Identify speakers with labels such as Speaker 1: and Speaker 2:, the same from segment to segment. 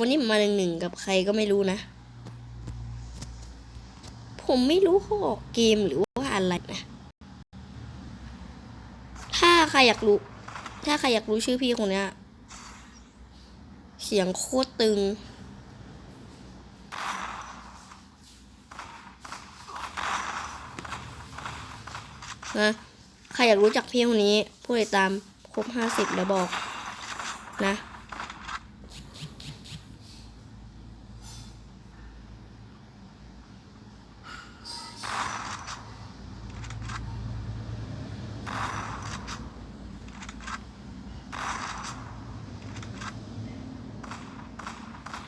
Speaker 1: วันนี้ผมมาหนึ่งหนึ่งกับใครก็ไม่รู้นะ ผมไม่รู้เขาออกเกมหรือว่าอะไรนะ ถ้าใครอยากรู้ ถ้าใครอยากรู้ชื่อพี่คนนี้เสียงโคตรตึง นะ ใครอยากรู้จักพี่คนนี้ ผู้ติดตามครบห้าสิบแล้วบอก นะ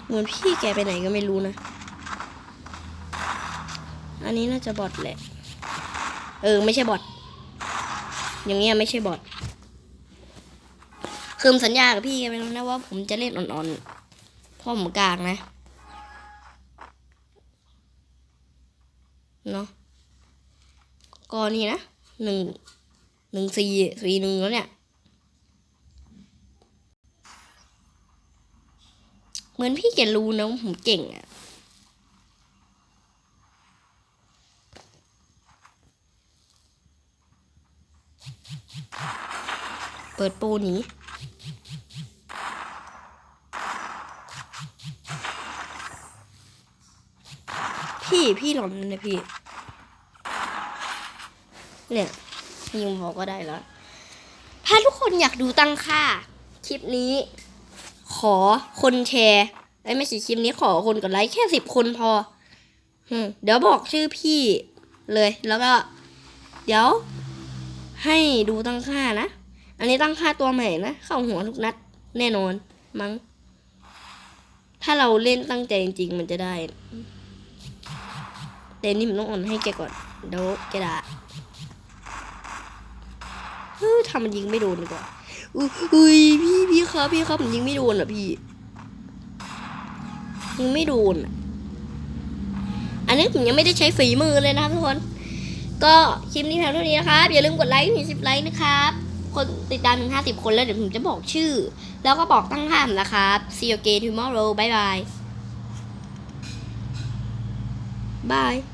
Speaker 1: เหมือนพี่แกไปไหนก็ไม่รู้นะ อันนี้น่าจะบอทแหละ เออ ไม่ใช่บอท อย่างเงี้ยไม่ใช่บอทคือผมสัญญากับพี่แกไปแล้วนะว่า ผมจะเล่นอ่อนๆเพ่อผมกลางนะ เนาะก็นี่นะหนึ่งหนึ่งสี่สี่หนึ่งแล้วเนี่ย เหมือนพี่แกรู้นะว่าผมเก่งอะเปิดโปรหนีพี่พี่หลอนนะพี่ เนี่ยยิงบอกก็ได้แล้ว ถ้าทุกคนอยากดูตั้งค่า คลิปนี้ ขอคนแชร์ไอ้ไม่ใช่คลิปนี้ขอคนกดไลค์แค่สิบคนพอเดี๋ยวบอกชื่อพี่เลย แล้วก็ เดี๋ยว ให้ดูตั้งค่านะ อันนี้ตั้งค่าตัวใหม่นะ เข้าหัวทุกนัดแน่นอนมั้ง ถ้าเราเล่นตั้งใจจริง ๆ มันจะได้ แต่นี่มันต้องอ่อนให้แกก่อนเดี๋ยวแกด่าเฮ้ยทำมันยิงไม่โดนดีกว่า อุ้ยพี่พี่ครับพี่ครับผมยิงไม่โดนอะพี่ยิงไม่โดนอันนี้ผมยังไม่ได้ใช้ฝีมือเลยนะครับทุกคน ก็คลิปนี้เพียงเท่านี้นะครับ อย่าลืมกดไลค์ถึงสิบไลค์นะครับ คนติดตามถึงห้าสิบคนแล้วเดี๋ยวผมจะบอกชื่อ แล้วก็บอกตั้งค่ามนะครับ see you again tomorrow bye bye bye